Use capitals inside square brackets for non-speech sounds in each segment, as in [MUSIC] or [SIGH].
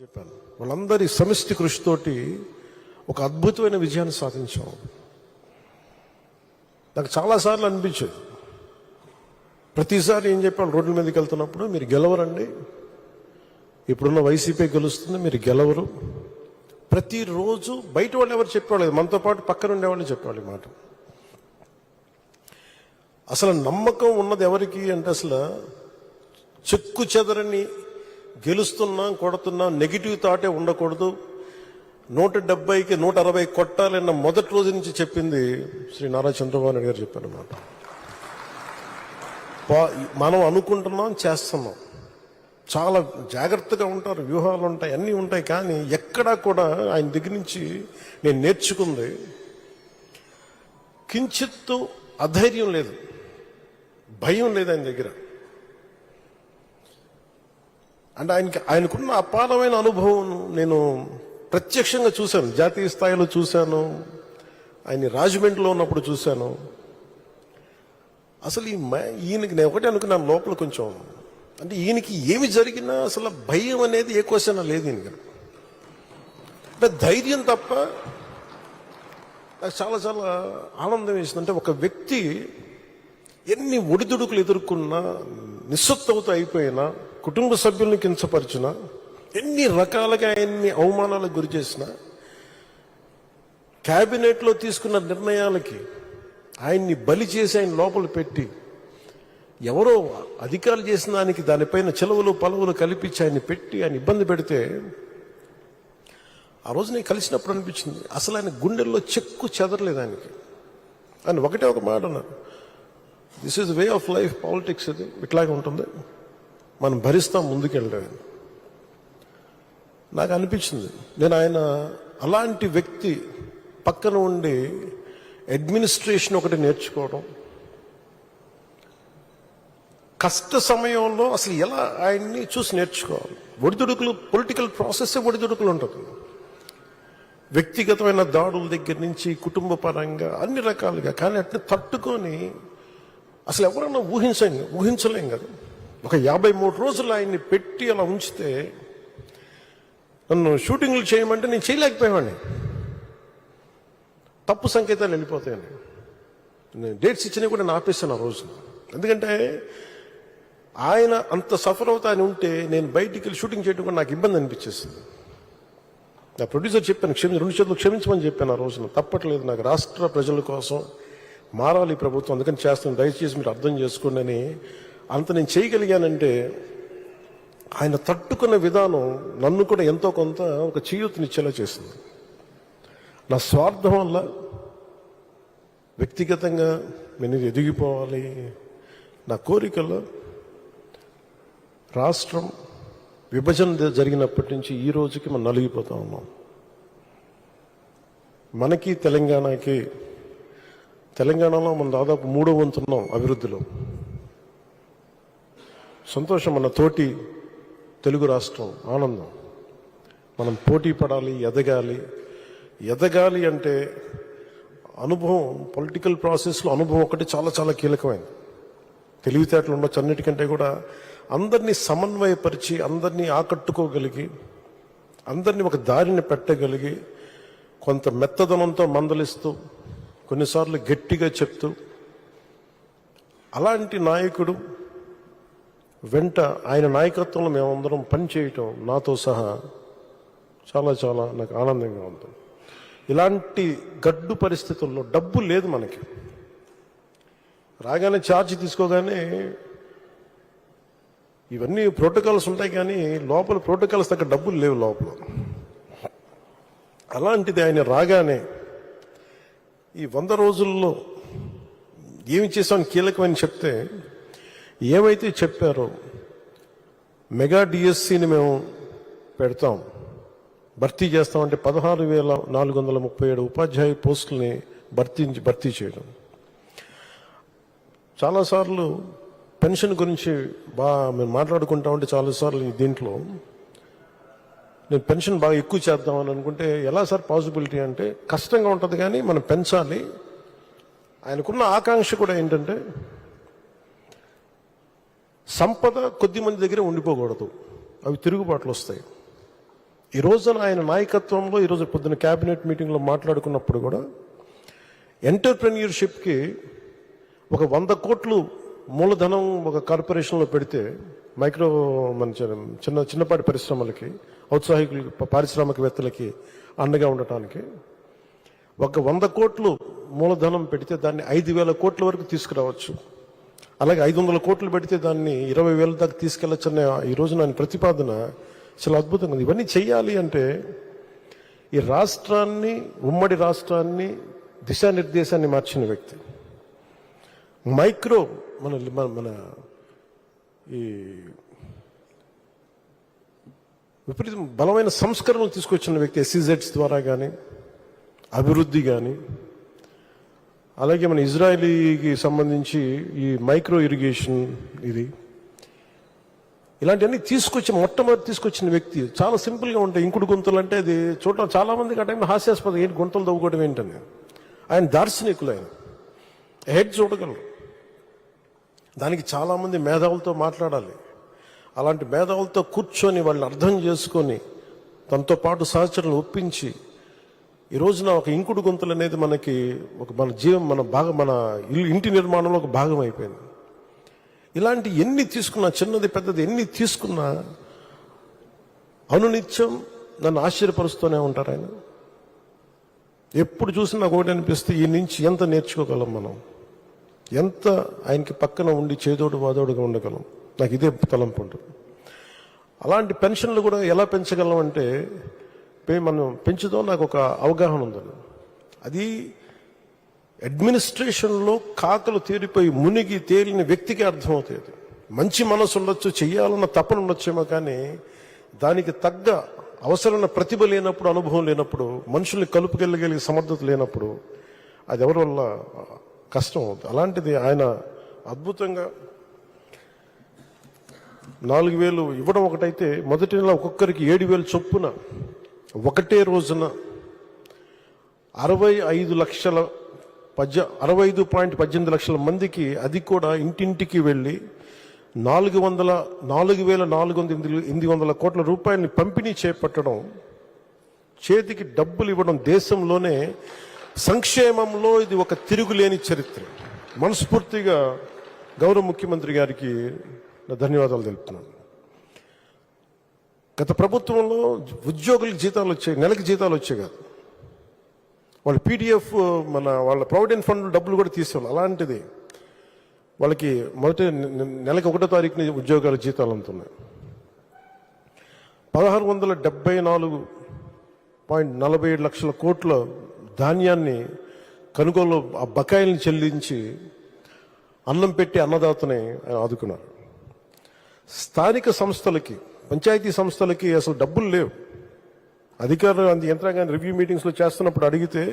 చెప్పాను. వాళ్ళందరి సమిష్టి కృషితోటి ఒక అద్భుతమైన విజయాన్ని సాధించాం. నాకు చాలాసార్లు అనిపించేది. ప్రతిసారి ఏం చెప్పాను రోడ్ల మీదకి వెళ్తున్నప్పుడు మీరు గెలవరండి. ఇప్పుడున్న వైసీపీ గెలుస్తుంది మీరు గెలవరు. ప్రతిరోజు బయట వాళ్ళు ఎవరు చెప్పేవాళ్ళు? మనతో పాటు పక్కన ఉండేవాళ్ళు చెప్పేవాళ్ళు మాట. అసలు నమ్మకం ఉన్నది ఎవరికి అంటే అసలు చెక్కు చెదరని గెలుస్తున్నాం కొడుతున్నాం నెగిటివ్ థాటే ఉండకూడదు. నూట డెబ్బైకి నూట అరవై కొట్టాలన్న మొదటి రోజు నుంచి చెప్పింది శ్రీ నారా చంద్రబాబు నాయుడు గారు చెప్పారన్నమాట మనం అనుకుంటున్నాం చేస్తున్నాం. చాలా జాగ్రత్తగా ఉంటారు వ్యూహాలు ఉంటాయి అన్నీ ఉంటాయి కానీ ఎక్కడా కూడా ఆయన దగ్గర నుంచి నేను నేర్చుకుంది కించిత్తు అధైర్యం లేదు భయం లేదు ఆయన దగ్గర. అంటే ఆయనకి ఆయనకున్న అపారమైన అనుభవం నేను ప్రత్యక్షంగా చూశాను. జాతీయ స్థాయిలో చూశాను. ఆయన రాజమండ్రిలో ఉన్నప్పుడు చూశాను. అసలు ఈ మ్యా ఈయనకి నేను ఒకటే అనుకున్నాను లోపల కొంచెం. అంటే ఈయనకి ఏమి జరిగినా అసలు భయం అనేది ఏ క్వశ్చన్ లేదు ఈయనకి. అంటే ధైర్యం తప్ప నాకు చాలా చాలా ఆనందం వేసింది. అంటే ఒక వ్యక్తి ఎన్ని ఒడిదుడుకులు ఎదుర్కొన్నా నిస్సత్తవుతూ అయిపోయినా కుటుంబ సభ్యులను కించపరిచిన ఎన్ని రకాలుగా ఆయన్ని అవమానాలకు గురి చేసినా క్యాబినెట్లో తీసుకున్న నిర్ణయాలకి ఆయన్ని బలి చేసి ఆయన లోపల పెట్టి ఎవరో అధికారులు చేసిన దానికి దానిపైన చెలవులు పలువులు కల్పించి ఆయన్ని పెట్టి ఆయన ఇబ్బంది పెడితే ఆ రోజు నేను కలిసినప్పుడు అనిపించింది అసలు ఆయన గుండెల్లో చెక్కు చెదరలేదు ఆయనకి. ఆయన ఒకటే ఒక మాట అన్నారు this is way of life politics ఇది. ఇట్లాగే ఉంటుంది. మనం భరిస్తాం ముందుకెళ్ళడం నాకు అనిపించింది. నేను ఆయన అలాంటి వ్యక్తి పక్కన ఉండి అడ్మినిస్ట్రేషన్ ఒకటి నేర్చుకోవడం కష్ట సమయంలో అసలు ఎలా ఆయన్ని చూసి నేర్చుకోవాలి? ఒడిదుడుకులు పొలిటికల్ ప్రాసెస్ ఒడిదుడుకులు ఉంటుంది. వ్యక్తిగతమైన దాడుల దగ్గర నుంచి కుటుంబ పరంగా అన్ని రకాలుగా కానీ అట్లా తట్టుకొని అసలు ఎవరన్నా ఊహించలేం ఊహించలేం కదా. ఒక యాభై మూడు రోజులు ఆయన్ని పెట్టి అలా ఉంచితే నన్ను షూటింగ్లు చేయమంటే నేను చేయలేకపోయేవాడిని. తప్పు సంకేతాలు వెళ్ళిపోతాయండి నేను డేట్స్ ఇచ్చినవి కూడా నేను ఆపేసాను ఆ రోజు. ఎందుకంటే ఆయన అంత సఫర్ అవుతా అని ఉంటే నేను బయటికి వెళ్ళి షూటింగ్ చేయడం కూడా నాకు ఇబ్బంది అనిపించేస్తుంది నా ప్రొడ్యూసర్ చెప్పాను క్షమి రెండు చేతులు క్షమించమని చెప్పాను ఆ రోజున. తప్పట్లేదు నాకు రాష్ట్ర ప్రజల కోసం మారాలి ప్రభుత్వం. అందుకని చేస్తాను. దయచేసి మీరు అర్థం చేసుకోండి అని అంత నేను చేయగలిగానంటే ఆయన తట్టుకున్న విధానం నన్ను కూడా ఎంతో కొంత ఒక చేయూతనిచ్చేలా చేసింది. నా స్వార్థం వల్ల వ్యక్తిగతంగా నేను ఎదిగిపోవాలి. నా కోరికలో రాష్ట్రం విభజన జరిగినప్పటి నుంచి ఈ రోజుకి మనం నలిగిపోతా ఉన్నాం. మనకి తెలంగాణకి తెలంగాణలో మనం దాదాపు మూడో వంతున్నాం అభివృద్ధిలో. సంతోషం మన తోటి తెలుగు రాష్ట్రం ఆనందం. మనం పోటీ పడాలి ఎదగాలి. ఎదగాలి అంటే అనుభవం పొలిటికల్ ప్రాసెస్లో అనుభవం ఒకటి చాలా చాలా కీలకమైనది తెలివితేటలు ఉండొచ్చు అన్నిటికంటే కూడా. అందరినీ సమన్వయపరిచి అందరినీ ఆకట్టుకోగలిగి అందరినీ ఒక దారిని పెట్టగలిగి కొంత మెత్తదనంతో మందలిస్తూ కొన్నిసార్లు గట్టిగా చెప్తూ అలాంటి నాయకుడు వెంట ఆయన నాయకత్వంలో మేమందరం పనిచేయటం నాతో సహా చాలా చాలా నాకు ఆనందంగా ఉంది. ఇలాంటి గడ్డు పరిస్థితుల్లో డబ్బు లేదు మనకి. రాగానే ఛార్జ్ తీసుకోగానే ఇవన్నీ ప్రోటోకాల్స్ ఉంటాయి కానీ లోపల ప్రోటోకాల్స్ తగ్గ డబ్బులు లేవు లోపల. అలాంటిది ఆయన రాగానే ఈ వంద రోజుల్లో ఏమి చేసామని కీలకమని చెప్తే ఏవైతే చెప్పారో మెగా డిఎస్సిని మేము పెడతాం. భర్తీ చేస్తామంటే పదహారు వేల నాలుగు వందల ముప్పై ఏడు ఉపాధ్యాయ పోస్టుల్ని భర్తీ భర్తీ చేయడం. చాలాసార్లు పెన్షన్ గురించి బాగా మేము మాట్లాడుకుంటా ఉంటే చాలాసార్లు దీంట్లో నేను పెన్షన్ బాగా ఎక్కువ చేద్దామని అనుకుంటే ఎలా సార్ పాసిబిలిటీ అంటే కష్టంగా ఉంటుంది కానీ మనం పెంచాలి. ఆయనకున్న ఆకాంక్ష కూడా ఏంటంటే సంపద కొద్ది మంది దగ్గర ఉండిపోకూడదు. అవి తిరుగుబాట్లు వస్తాయి. ఈ రోజున ఆయన నాయకత్వంలో ఈరోజు పొద్దున క్యాబినెట్ మీటింగ్లో మాట్లాడుకున్నప్పుడు కూడా ఎంటర్ప్రెన్యూర్షిప్కి ఒక వంద కోట్లు మూలధనం ఒక కార్పొరేషన్లో పెడితే మైక్రో మన చిన్న- చిన్నపాటి పరిశ్రమలకి ఔత్సాహికులకి పారిశ్రామికవేత్తలకి అండగా ఉండటానికి ఒక వంద కోట్లు మూలధనం పెడితే దాన్ని ఐదు వేల కోట్ల వరకు తీసుకురావచ్చు. అలాగే ఐదు వందల కోట్లు పెడితే దాన్ని ఇరవై వేల దాకా తీసుకెళ్ళొచ్చనే ఈ రోజు నా ప్రతిపాదన చాలా అద్భుతంగా ఉంది. ఇవన్నీ చేయాలి అంటే ఈ రాష్ట్రాన్ని ఉమ్మడి రాష్ట్రాన్ని దిశానిర్దేశాన్ని మార్చిన వ్యక్తి. మైక్రో మన మన మన ఈ విపరీతం బలమైన సంస్కరణలు తీసుకొచ్చిన వ్యక్తి ఎస్సీజెడ్స్ ద్వారా కానీ అభివృద్ధి కానీ అలాగే మన ఇజ్రాయలీకి సంబంధించి ఈ మైక్రో ఇరిగేషన్ ఇది. ఇలాంటివన్నీ తీసుకొచ్చి మొట్టమొదటి తీసుకొచ్చిన వ్యక్తి చాలా సింపుల్గా ఉంటాయి. ఇంకుడు గుంతలు అంటే అది చూడటం చాలామందికి ఆ టైంలో హాస్యాస్పదం ఏంటి గుంతలు తవ్వుకోవడం ఏంటని. ఆయన దార్శనికులు ఆయన. హెడ్ చూడగలరు. దానికి చాలామంది మేధావులతో మాట్లాడాలి. అలాంటి మేధావులతో కూర్చొని వాళ్ళని అర్థం చేసుకొని తనతో పాటు సహచరులు ఒప్పించి ఈ రోజున ఒక ఇంకుడు గొంతులు అనేది మనకి ఒక మన జీవం మన భాగం మన ఇల్లు ఇంటి నిర్మాణంలో ఒక భాగం అయిపోయింది. ఇలాంటి ఎన్ని తీసుకున్నా చిన్నది పెద్దది ఎన్ని తీసుకున్నా అనునిత్యం నన్ను ఆశ్చర్యపరుస్తూనే ఉంటారు ఆయన. ఎప్పుడు చూసినా నాకు ఒకటి అనిపిస్తే ఈ నుంచి ఎంత నేర్చుకోగలం మనం? ఎంత ఆయనకి పక్కన ఉండి చేదోడు వాదోడుగా ఉండగలం? నాకు ఇదే తలంపు ఉంటుంది అలాంటి పెన్షన్లు కూడా ఎలా పెంచగలం అంటే మనం పెంచుదాం నాకు ఒక అవగాహన ఉందని అది అడ్మినిస్ట్రేషన్లో కాకలు తీరిపోయి మునిగి తేలిన వ్యక్తికి అర్థమవుతుంది. మంచి మనసు ఉండొచ్చు చెయ్యాలన్న తపన ఉండొచ్చేమో కానీ దానికి తగ్గ అవసరమైన ప్రతిభ లేనప్పుడు అనుభవం లేనప్పుడు మనుషుల్ని కలుపుకెళ్ళగలిగే సమర్థత లేనప్పుడు అది ఎవరి వల్ల కష్టం అవుతుంది. అలాంటిది ఆయన అద్భుతంగా నాలుగు వేలు ఇవ్వడం ఒకటైతే మొదటి నెల ఒక్కొక్కరికి ఏడు వేలు చొప్పున ఒకటే రోజున అరవై ఐదు లక్షల పద్య అరవై ఐదు పాయింట్ పద్దెనిమిది లక్షల మందికి అది కూడా ఇంటింటికి వెళ్ళి నాలుగు వందల నాలుగు వేల నాలుగు వందల ఎనిమిది ఎనిమిది వందల కోట్ల రూపాయలని పంపిణీ చేపట్టడం చేతికి డబ్బులు ఇవ్వడం దేశంలోనే సంక్షేమంలో ఇది ఒక తిరుగులేని చరిత్ర. మనస్ఫూర్తిగా గౌరవ ముఖ్యమంత్రి గారికి ధన్యవాదాలు తెలుపుతున్నాను. గత ప్రభుత్వంలో ఉద్యోగులకు జీతాలు వచ్చాయి నెలకి జీతాలు వచ్చాయి కాదు. వాళ్ళు పీడిఎఫ్ మన వాళ్ళ ప్రావిడెంట్ ఫండ్ డబ్బులు కూడా తీసేవాళ్ళు. అలాంటిది వాళ్ళకి మొదటి నెలకి ఒకటో తారీఖున ఉద్యోగాల జీతాలు అందుతున్నాయి. పదహారు వందల డెబ్బై నాలుగు పాయింట్ నలభై ఏడు లక్షల కోట్ల ధాన్యాన్ని కొనుగోలు ఆ బకాయిల్ని చెల్లించి అన్నం పెట్టి అన్నదాతని ఆదుకున్నారు. స్థానిక సంస్థలకి పంచాయతీ సంస్థలకి అసలు డబ్బులు లేవు. అధికారులు అంత యంత్రాంగాన్ని రివ్యూ మీటింగ్స్లో చేస్తున్నప్పుడు అడిగితే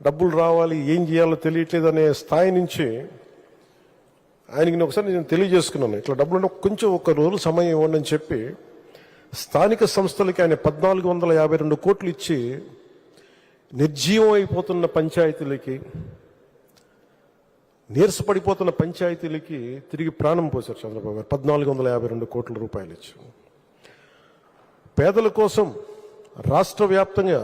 డబ్బులు రావాలి ఏం చేయాలో తెలియట్లేదు అనే స్థాయి నుంచి ఆయనకి నేను ఒకసారి నేను తెలియజేసుకున్నాను. ఇట్లా డబ్బులు కొంచెం ఒక రోజు సమయం ఇవ్వండి అని చెప్పి స్థానిక సంస్థలకి ఆయన పద్నాలుగు వందల యాభై రెండు కోట్లు ఇచ్చి నిర్జీవం అయిపోతున్న పంచాయతీలకి నీరసపడిపోతున్న పంచాయతీలకి తిరిగి ప్రాణం పోశారు చంద్రబాబు గారు. పద్నాలుగు వందల యాభై రెండు కోట్ల రూపాయలు ఇచ్చి పేదల కోసం రాష్ట్ర వ్యాప్తంగా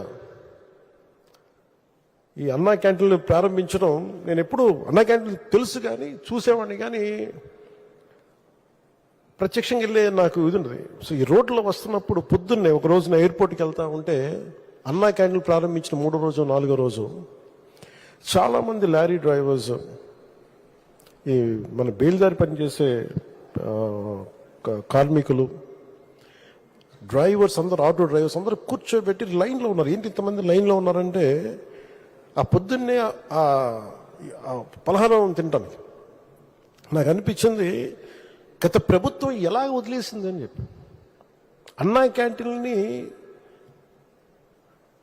ఈ అన్నా క్యాంటీన్లు ప్రారంభించడం నేను ఎప్పుడు అన్నా క్యాంటీన్లు తెలుసు కానీ చూసేవాడిని కానీ ప్రత్యక్షంగా వెళ్ళే నాకు ఇది ఉండదు. సో ఈ రోడ్లో వస్తున్నప్పుడు పొద్దున్నే ఒక రోజున ఎయిర్పోర్ట్కి వెళ్తా ఉంటే అన్నా క్యాంటీన్లు ప్రారంభించిన మూడో రోజు నాలుగో రోజు చాలామంది లారీ డ్రైవర్స్ ఈ మన బయలుదారి పనిచేసే కార్మికులు డ్రైవర్స్ అందరు ఆటో డ్రైవర్స్ అందరూ కూర్చోబెట్టి లైన్లో ఉన్నారు. ఏంటి ఇంతమంది లైన్లో ఉన్నారంటే ఆ పొద్దున్నే ఆ పలహారం తింటానికి నాకు అనిపించింది గత ప్రభుత్వం ఎలా వదిలేసింది అని చెప్పి. అన్నా క్యాంటీన్ని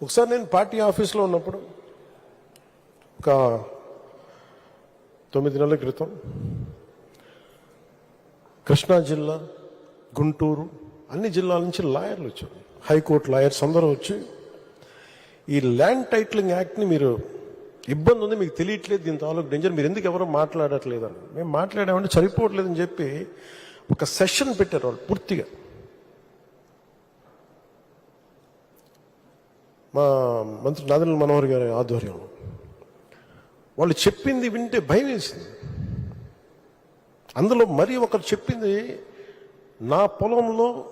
ఒకసారి నేను పార్టీ ఆఫీస్లో ఉన్నప్పుడు ఒక తొమ్మిది నెలల క్రితం కృష్ణా జిల్లా గుంటూరు అన్ని జిల్లాల నుంచి లాయర్లు వచ్చారు. హైకోర్టు లాయర్స్ అందరూ వచ్చి ఈ ల్యాండ్ టైటిలింగ్ యాక్ట్ని మీరు ఇబ్బంది ఉంది మీకు తెలియట్లేదు దీని తాలూకు డేంజర్ మీరు ఎందుకు ఎవరు మాట్లాడట్లేదని మేము మాట్లాడామంటే సరిపోవట్లేదని చెప్పి ఒక సెషన్ పెట్టారు వాళ్ళు పూర్తిగా. మా మంత్రి నాదల మనోహర్ గారి ఆధ్వర్యంలో. వాళ్ళు చెప్పింది వింటే భయం వేసింది. అందులో మరీ ఒకరు చెప్పింది నా పొలంలో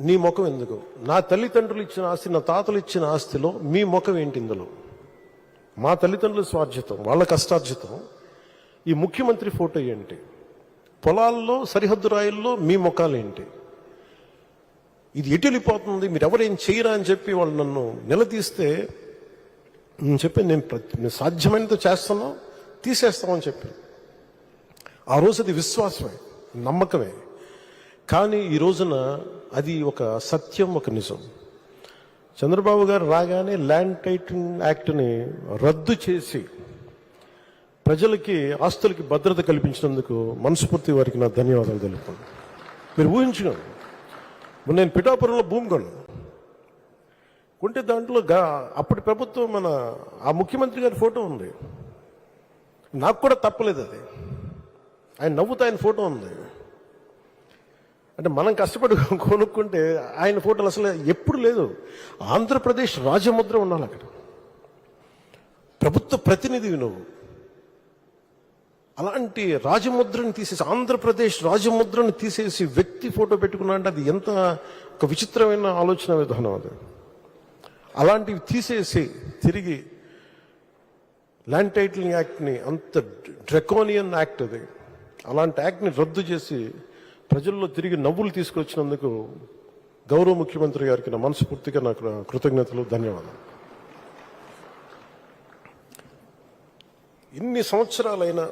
నీ ముఖం ఎందుకు? నా తల్లిదండ్రులు ఇచ్చిన ఆస్తి నా తాతలు ఇచ్చిన ఆస్తిలో మీ ముఖం ఏంటి ఇందులో? మా తల్లిదండ్రుల స్వార్జితం వాళ్ళ కష్టార్జితం. ఈ ముఖ్యమంత్రి ఫోటో ఏంటి? పొలాల్లో సరిహద్దు రాయల్లో మీ ముఖాలు ఏంటి? ఇది ఎటు వెళ్ళిపోతుంది? మీరు ఎవరేం చేయరా అని చెప్పి వాళ్ళు నన్ను నిలదీస్తే నేను చెప్పి నేను ప్రతి- సాధ్యమైనంత చేస్తాను తీసేస్తామని చెప్పి ఆ రోజు అది విశ్వాసమే నమ్మకమే. కానీ ఈ రోజున అది ఒక సత్యం ఒక నిజం. చంద్రబాబు గారు రాగానే ల్యాండ్ టైటింగ్ యాక్ట్ని రద్దు చేసి ప్రజలకి ఆస్తులకి భద్రత కల్పించినందుకు మనస్ఫూర్తి వారికి నా ధన్యవాదాలు తెలుపుతాను మీరు ఊహించుకోండి. నేను పిఠాపురంలో భూమి కొన్నాను కొంటే దాంట్లో గా అప్పటి ప్రభుత్వం మన ఆ ముఖ్యమంత్రి గారి ఫోటో ఉంది. నాకు కూడా తప్పలేదు అది. ఆయన నవ్వుతూ ఆయన ఫోటో ఉంది. అంటే మనం కష్టపడి [LAUGHS] కొనుక్కుంటే ఆయన ఫోటోలు అసలు ఎప్పుడు లేదు. ఆంధ్రప్రదేశ్ రాజముద్ర ఉండాలి అక్కడ. ప్రభుత్వ ప్రతినిధివి నువ్వు. అలాంటి రాజముద్రని తీసేసి ఆంధ్రప్రదేశ్ రాజముద్రను తీసేసి వ్యక్తి ఫోటో పెట్టుకున్నా అంటే అది ఎంత ఒక విచిత్రమైన ఆలోచన విధానం అది. అలాంటివి తీసేసి తిరిగి ల్యాండ్ టైటిలింగ్ యాక్ట్ని అంత డ్రెకోనియన్ యాక్ట్ అది. అలాంటి యాక్ట్ని రద్దు చేసి ప్రజల్లో తిరిగి నవ్వులు తీసుకొచ్చినందుకు గౌరవ ముఖ్యమంత్రి గారికి నా మనస్ఫూర్తిగా నాకు కృతజ్ఞతలు ధన్యవాదాలు. ఇన్ని సంవత్సరాలైనా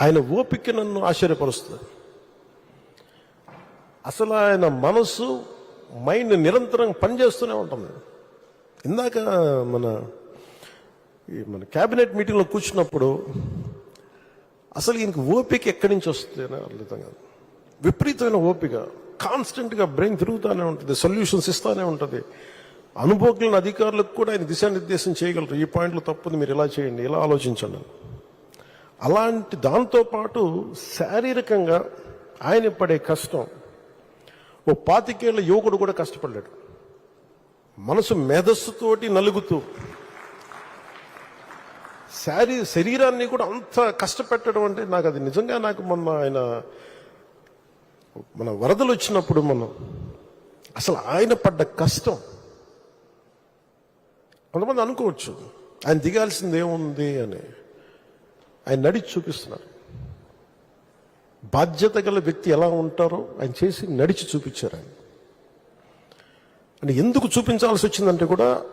ఆయన ఓపిక నన్ను ఆశ్చర్యపరుస్తుంది. అసలు ఆయన మనసు మైండ్ నిరంతరం పనిచేస్తూనే ఉంటుంది ఇందాక మన ఈ మన క్యాబినెట్ మీటింగ్లో కూర్చున్నప్పుడు అసలు ఈయనకి ఓపిక ఎక్కడి నుంచి వస్తుంది అర్థం కాదు. విపరీతమైన ఓపిక. కాన్స్టెంట్గా బ్రెయిన్ తిరుగుతూనే ఉంటుంది సొల్యూషన్స్ ఇస్తూనే ఉంటుంది. అనుభవజ్ఞులైన అధికారులకు కూడా ఆయన దిశానిర్దేశం చేయగలరు. ఈ పాయింట్లో తప్పుంది మీరు ఇలా చేయండి ఇలా ఆలోచించండి అలాంటి దాంతో పాటు శారీరకంగా ఆయన పడే కష్టం. ఓ పాతికేళ్ళ యువకుడు కూడా కష్టపడ్డాడు. మనసు మేధస్సుతోటి నలుగుతూ. శారీ శరీరాన్ని కూడా అంత కష్టపెట్టడం అంటే నాకు అది నిజంగా నాకు మొన్న ఆయన మన వరదలు వచ్చినప్పుడు మనం అసలు ఆయన పడ్డ కష్టం. కొంతమంది అనుకోవచ్చు ఆయన దిగాల్సింది ఏముంది అని. ఆయన నడిచి చూపిస్తున్నారు. బాధ్యత గల వ్యక్తి ఎలా ఉంటారో ఆయన చేసి నడిచి చూపించారు ఆయన. అంటే ఎందుకు చూపించాల్సి వచ్చిందంటే కూడా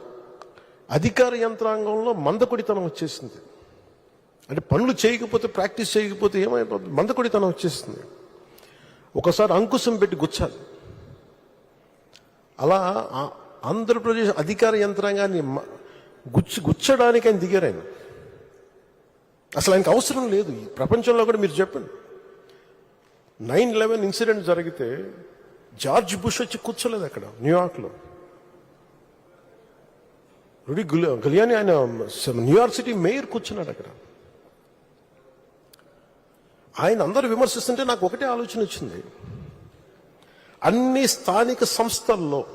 అధికార యంత్రాంగంలో మందకొడితనం వచ్చేసింది. అంటే పనులు చేయకపోతే ప్రాక్టీస్ చేయకపోతే ఏమైపోతుంది? మందకొడితనం వచ్చేసింది. ఒకసారి అంకుశం పెట్టి గుచ్చాలి అలా ఆంధ్రప్రదేశ్ అధికార యంత్రాంగాన్ని గుచ్చి గుచ్చడానికి ఆయన దిగారు ఆయన. అసలు ఆయనకు అవసరం లేదు. ఈ ప్రపంచంలో కూడా మీరు చెప్పండి. నైన్ లెవెన్ ఇన్సిడెంట్ జరిగితే జార్జ్ బుష్ వచ్చి కూర్చోలేదు అక్కడ న్యూయార్క్లో రుడి గలియాని ఆయన న్యూయార్క్ సిటీ మేయర్ కూర్చున్నాడు అక్కడ. ఆయన అందరూ విమర్శిస్తుంటే నాకు ఒకటే ఆలోచన వచ్చింది. అన్ని స్థానిక సంస్థల్లో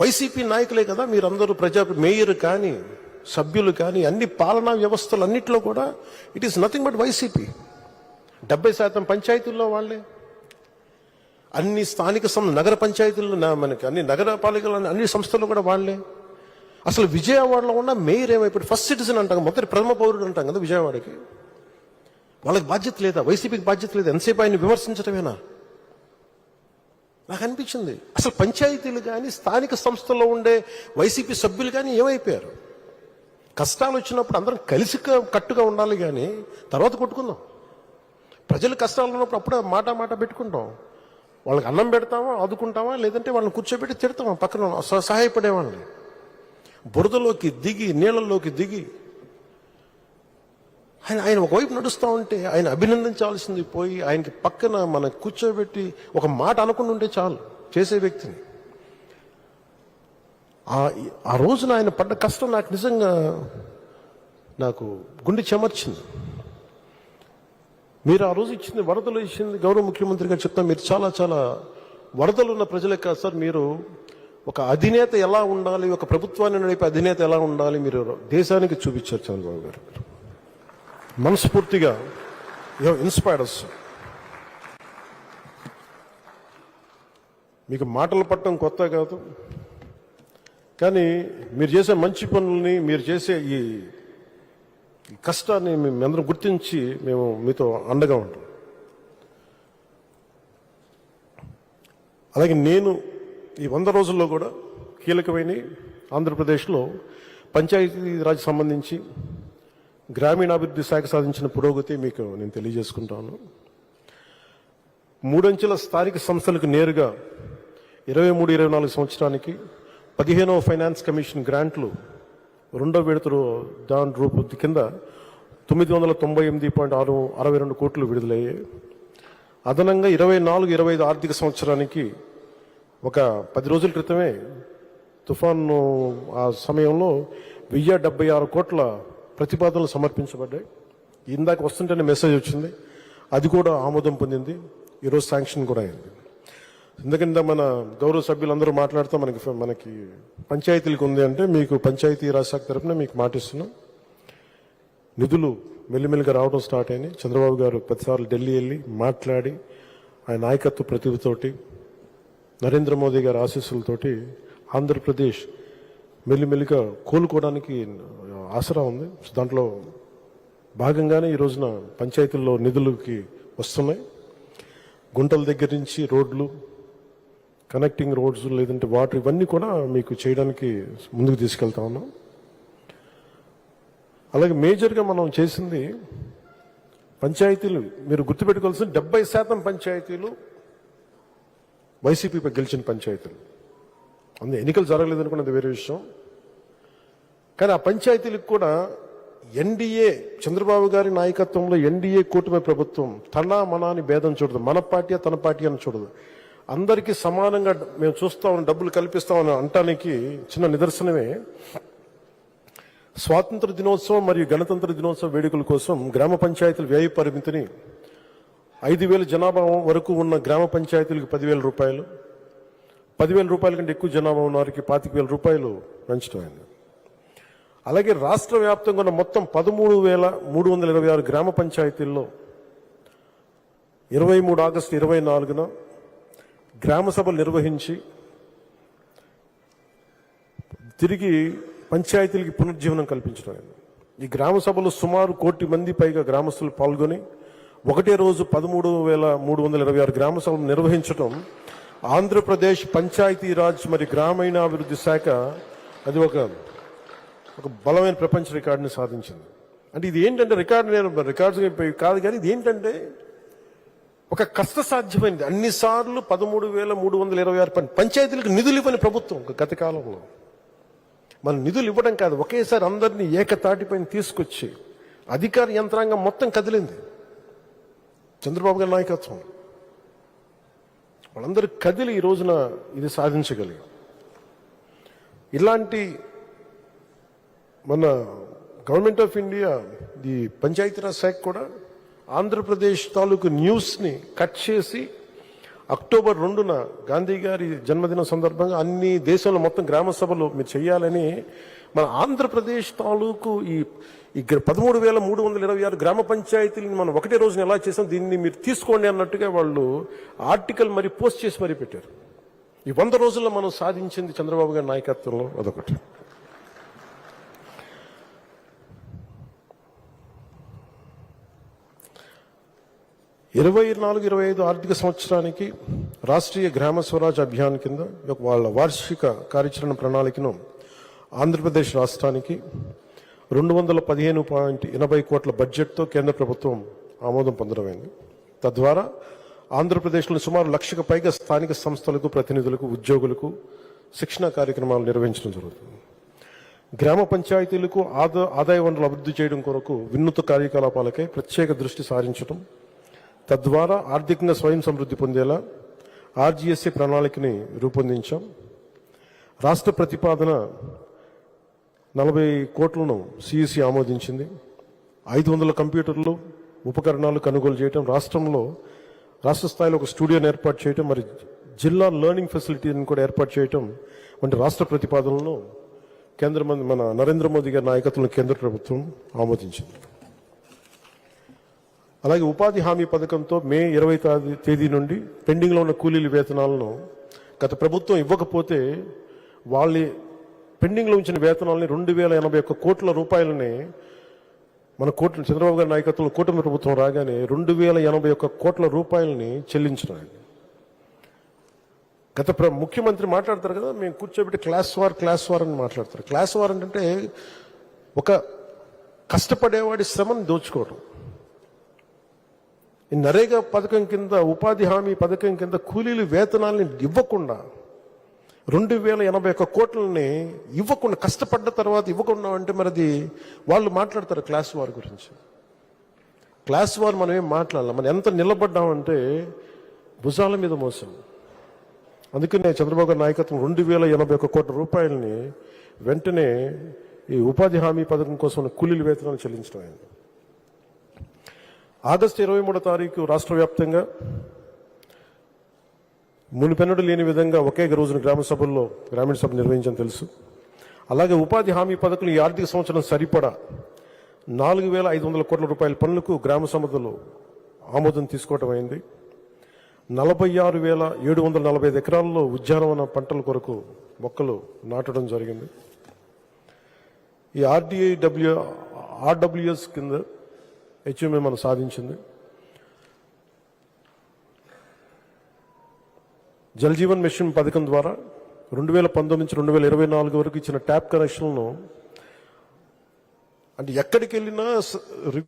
వైసీపీ నాయకులే కదా మీరందరూ ప్రజా మేయర్ కానీ సభ్యులు కానీ అన్ని పాలనా వ్యవస్థలు అన్నిట్లో కూడా it is nothing but YCP డెబ్బై శాతం పంచాయతీల్లో వాళ్ళే. అన్ని స్థానిక సం నగర పంచాయతీల్లో మనకి అన్ని నగరపాలికలు అన్ని సంస్థలు కూడా వాళ్ళే. అసలు విజయవాడలో ఉన్న మేయర్ ఏమైపోయి ఫస్ట్ సిటిజన్ అంటాం మొదటి ప్రథమ పౌరుడు అంటాం కదా విజయవాడకి. వాళ్ళకి బాధ్యత లేదా? వైసీపీకి బాధ్యత లేదా? ఎంతసేపు ఆయన విమర్శించడమేనా నాకు అనిపించింది. అసలు పంచాయతీలు కానీ స్థానిక సంస్థల్లో ఉండే వైసీపీ సభ్యులు కానీ ఏమైపోయారు? కష్టాలు వచ్చినప్పుడు అందరం కలిసి కట్టుగా ఉండాలి కానీ తర్వాత కొట్టుకుందాం. ప్రజలు కష్టాలు ఉన్నప్పుడు అప్పుడే మాట మాట పెట్టుకుంటాం. వాళ్ళకి అన్నం పెడతామా ఆదుకుంటామా లేదంటే వాళ్ళని కూర్చోబెట్టి తిడతామా పక్కన స- సహాయపడే వాళ్ళని. బురదలోకి దిగి నీళ్ళలోకి దిగి ఆయన ఆయన ఒకవైపు నడుస్తూ ఉంటే ఆయన అభినందించాల్సింది పోయి ఆయనకి పక్కన మన కూర్చోబెట్టి ఒక మాట అనుకుని ఉంటే చాలు చేసే వ్యక్తిని. ఆ ఆ రోజున ఆయన పడ్డ కష్టం నాకు నిజంగా నాకు గుండె చెమర్చింది. మీరు ఆ రోజు ఇచ్చింది వరదలు ఇచ్చింది గౌరవ ముఖ్యమంత్రి గారు చెప్తా మీరు చాలా చాలా వరదలు ఉన్న ప్రజలే కాదు సార్ మీరు ఒక అధినేత ఎలా ఉండాలి ఒక ప్రభుత్వాన్ని నడిపే అధినేత ఎలా ఉండాలి మీరు దేశానికి చూపించారు చంద్రబాబు గారు. మనస్ఫూర్తిగా ఇన్స్పైర్స్ మీకు మాటలు పట్టడం కొత్త కాదు. కానీ మీరు చేసే మంచి పనుల్ని మీరు చేసే ఈ కష్టాన్ని మేము అందరం గుర్తించి మేము మీతో అండగా ఉంటాం. అలాగే నేను ఈ వంద రోజుల్లో కూడా కీలకమైన ఆంధ్రప్రదేశ్లో పంచాయతీరాజ్ సంబంధించి గ్రామీణాభివృద్ధి శాఖ సాధించిన పురోగతి మీకు నేను తెలియజేసుకుంటాను. మూడంచెల స్థానిక సంస్థలకు నేరుగా ఇరవై మూడు ఇరవై నాలుగు సంవత్సరానికి పదిహేనవ ఫైనాన్స్ కమిషన్ గ్రాంట్లు రెండో విడతలు దాని రూపు కింద తొమ్మిది వందల తొంభై ఎనిమిది పాయింట్ ఆరు అరవై రెండు కోట్లు విడుదలయ్యాయి. అదనంగా ఇరవై నాలుగు ఇరవై ఐదు ఆర్థిక సంవత్సరానికి ఒక పది రోజుల క్రితమే తుఫాను ఆ సమయంలో వెయ్యి డెబ్బై ఆరు కోట్ల ప్రతిపాదనలు సమర్పించబడ్డాయి. ఇందాక వస్తుంటేనే మెసేజ్ వచ్చింది. అది కూడా ఆమోదం పొందింది. ఈరోజు శాంక్షన్ కూడా అయింది. ఎందుకంటే మన గౌరవ సభ్యులందరూ మాట్లాడుతూ మనకి మనకి పంచాయతీలకు ఉంది అంటే మీకు పంచాయతీ రాజ్ శాఖ తరఫున మీకు మాటిస్తున్నాం. నిధులు మెల్లిమెల్లిగా రావడం స్టార్ట్ అయినాయి. చంద్రబాబు గారు ప్రతిసార్లు ఢిల్లీ వెళ్ళి మాట్లాడి ఆయన నాయకత్వ ప్రతిభతోటి నరేంద్ర మోదీ గారి ఆశీస్సులతోటి ఆంధ్రప్రదేశ్ మెల్లిమెల్లిగా కోలుకోవడానికి ఆసరా ఉంది. దాంట్లో భాగంగానే ఈ రోజున పంచాయతీల్లో నిధులకి వస్తున్నాయి. గుంటల దగ్గర నుంచి రోడ్లు కనెక్టింగ్ రోడ్స్ లేదంటే వాటర్ ఇవన్నీ కూడా మీకు చేయడానికి ముందుకు తీసుకెళ్తా ఉన్నాం. అలాగే మేజర్గా మనం చేసింది పంచాయతీలు. మీరు గుర్తుపెట్టుకోవాల్సిన డెబ్బై శాతం పంచాయతీలు వైసీపీపై గెలిచిన పంచాయతీలు. అందు ఎన్నికలు జరగలేదనుకున్నది వేరే విషయం. కానీ ఆ పంచాయతీలకు కూడా ఎన్డీఏ చంద్రబాబు గారి నాయకత్వంలో ఎన్డీఏ కూటమి ప్రభుత్వం తన మన అని భేదం చూడదు. మన పార్టీ తన పార్టీ అని చూడదు. అందరికీ సమానంగా మేము చూస్తామని డబ్బులు కల్పిస్తామని అంటానికి చిన్న నిదర్శనమే. స్వాతంత్ర దినోత్సవం మరియు గణతంత్ర దినోత్సవ వేడుకల కోసం గ్రామ పంచాయతీల వ్యయ పరిమితిని ఐదు వేల జనాభా వరకు ఉన్న గ్రామ పంచాయతీలకు పదివేల రూపాయలు పదివేల రూపాయల కంటే ఎక్కువ జనాభా ఉన్న వారికి పాతిక వేల రూపాయలు పెంచడం అలాగే రాష్ట్ర వ్యాప్తంగా ఉన్న మొత్తం పదమూడు వేల మూడు వందల ఇరవై ఆరు గ్రామ పంచాయతీల్లో ఇరవై మూడు ఆగస్టు ఇరవై నాలుగున గ్రామ సభలు నిర్వహించి తిరిగి పంచాయతీలకి పునర్జీవనం కల్పించడం ఈ గ్రామ సభలో సుమారు కోటి మంది పైగా గ్రామస్తులు పాల్గొని ఒకటే రోజు పదమూడు వేల మూడు వందల ఇరవై ఆరు గ్రామ సభలు నిర్వహించడం ఆంధ్రప్రదేశ్ పంచాయతీరాజ్ మరి గ్రామీణాభివృద్ధి శాఖ అది ఒక ఒక బలమైన ప్రపంచ రికార్డుని సాధించింది. అంటే ఇది ఏంటంటే రికార్డు నేను రికార్డ్స్ కాదు కానీ ఇది ఏంటంటే ఒక కష్టసాధ్యమైనది అన్నిసార్లు పదమూడు వేల మూడు వందల ఇరవై ఆరు పని పంచాయతీలకు నిధులు ఇవ్వని ప్రభుత్వం ఒక గత కాలంలో. మన నిధులు ఇవ్వడం కాదు ఒకేసారి అందరినీ ఏకతాటిపైన తీసుకొచ్చి అధికార యంత్రాంగం మొత్తం కదిలింది. చంద్రబాబు గారి నాయకత్వం. వాళ్ళందరూ కదిలి ఈ రోజున ఇది సాధించగలిగాం ఇలాంటి మన గవర్నమెంట్ ఆఫ్ ఇండియా ఈ పంచాయతీరాజ్ శాఖ కూడా ఆంధ్రప్రదేశ్ తాలూకు న్యూస్ని కట్ చేసి అక్టోబర్ రెండున గాంధీ గారి జన్మదిన సందర్భంగా అన్ని దేశంలో మొత్తం గ్రామ సభలు మీరు చేయాలని మన ఆంధ్రప్రదేశ్ తాలూకు ఈ ఈ పదమూడు వేల మూడు వందల ఇరవై ఆరు గ్రామ పంచాయతీలను మనం ఒకటే రోజున ఎలా చేసాం దీన్ని మీరు తీసుకోండి అన్నట్టుగా వాళ్ళు ఆర్టికల్ మరి పోస్ట్ చేసి మరీ పెట్టారు. ఈ వంద రోజుల్లో మనం సాధించింది చంద్రబాబు గారి నాయకత్వంలో అదొకటి. ఇరవై నాలుగు ఇరవై ఐదు ఆర్థిక సంవత్సరానికి రాష్ట్రీయ గ్రామ స్వరాజ్ అభియాన్ కింద వాళ్ళ వార్షిక కార్యాచరణ ప్రణాళికను ఆంధ్రప్రదేశ్ రాష్ట్రానికి రెండు వందల పదిహేను పాయింట్ ఎనభై కోట్ల బడ్జెట్తో కేంద్ర ప్రభుత్వం ఆమోదం పొందడమైంది. తద్వారా ఆంధ్రప్రదేశ్లో సుమారు లక్షకు పైగా స్థానిక సంస్థలకు ప్రతినిధులకు ఉద్యోగులకు శిక్షణా కార్యక్రమాలు నిర్వహించడం జరుగుతుంది. గ్రామ పంచాయతీలకు ఆదా ఆదాయ వనరులు అభివృద్ధి చేయడం కొరకు వినూత్న కార్యకలాపాలకై ప్రత్యేక దృష్టి సారించడం తద్వారా ఆర్థికంగా స్వయం సమృద్ధి పొందేలా ఆర్జీఎస్ఏ ప్రణాళికని రూపొందించాం. రాష్ట్ర ప్రతిపాదన నలభై కోట్లను సిఇసి ఆమోదించింది. ఐదు వందల కంప్యూటర్లు ఉపకరణాలు కొనుగోలు చేయటం రాష్ట్రంలో రాష్ట్ర స్థాయిలో ఒక స్టూడియోని ఏర్పాటు చేయటం మరి జిల్లా లెర్నింగ్ ఫెసిలిటీని కూడా ఏర్పాటు చేయటం వంటి రాష్ట్ర ప్రతిపాదనలను కేంద్ర మన నరేంద్ర మోదీ గారి నాయకత్వంలో కేంద్ర ప్రభుత్వం ఆమోదించింది. అలాగే ఉపాధి హామీ పథకంతో మే ఇరవై తేదీ నుండి పెండింగ్లో ఉన్న కూలీల వేతనాలను గత ప్రభుత్వం ఇవ్వకపోతే వాళ్ళ పెండింగ్లో ఉంచిన వేతనాలని రెండు వేల ఎనభై ఒక్క కోట్ల రూపాయలని మన కోట్ల చంద్రబాబు గారి నాయకత్వంలో కూటమి ప్రభుత్వం రాగానే రెండు వేల ఎనభై ఒక్క కోట్ల రూపాయలని చెల్లించినాయి. గత ప్ర ముఖ్యమంత్రి మాట్లాడతారు కదా మేము కూర్చోబెట్టి క్లాస్ వార్ క్లాస్ వార్ అని మాట్లాడతారు. క్లాస్ వార్ అంటే ఒక కష్టపడేవాడి శ్రమను దోచుకోవడం ఈ నరేగా పథకం కింద ఉపాధి హామీ పథకం కింద కూలీలు వేతనాల్ని ఇవ్వకుండా రెండు వేల ఎనభై ఒక్క కోట్లని ఇవ్వకుండా కష్టపడ్డ తర్వాత ఇవ్వకుండా అంటే మరి అది వాళ్ళు మాట్లాడతారు క్లాస్ వార్ గురించి. క్లాస్ వార్ మనం ఏం మాట్లాడాలి. మనం ఎంత నిలబడ్డామంటే భుజాల మీద మోసం. అందుకనే చంద్రబాబు గారి నాయకత్వం రెండు వేల ఎనభై ఒక్క కోట్ల రూపాయలని వెంటనే ఈ ఉపాధి హామీ పథకం కోసం కూలీల వేతనాలు చెల్లించడం అయింది. ఆగస్టు ఇరవై మూడో తారీఖు రాష్ట్ర వ్యాప్తంగా మునిపెన్నడు లేని విధంగా ఒకే రోజున గ్రామ సభల్లో గ్రామీణ సభ నిర్వహించని తెలుసు. అలాగే ఉపాధి హామీ పథకం ఈ ఆర్థిక సంవత్సరం సరిపడా నాలుగు వేల ఐదు వందల కోట్ల రూపాయల పనులకు గ్రామ సభలో ఆమోదం తీసుకోవటం అయింది. నలభై ఆరు వేల ఏడు వందల నలభై ఐదు ఎకరాల్లో ఉద్యానవన పంటల కొరకు మొక్కలు నాటడం జరిగింది. ఈ ఆర్డీఐ డబ్ల్యూ ఆర్డబ్ల్యూఎస్ కింద హెచ్ఎంఏ మనం సాధించింది. జలజీవన్ మిషన్ పథకం ద్వారా రెండు వేల పంతొమ్మిది నుంచి రెండు వేల ఇరవై నాలుగు వరకు ఇచ్చిన ట్యాప్ కనెక్షన్లను అంటే ఎక్కడికి వెళ్ళినా స- రి-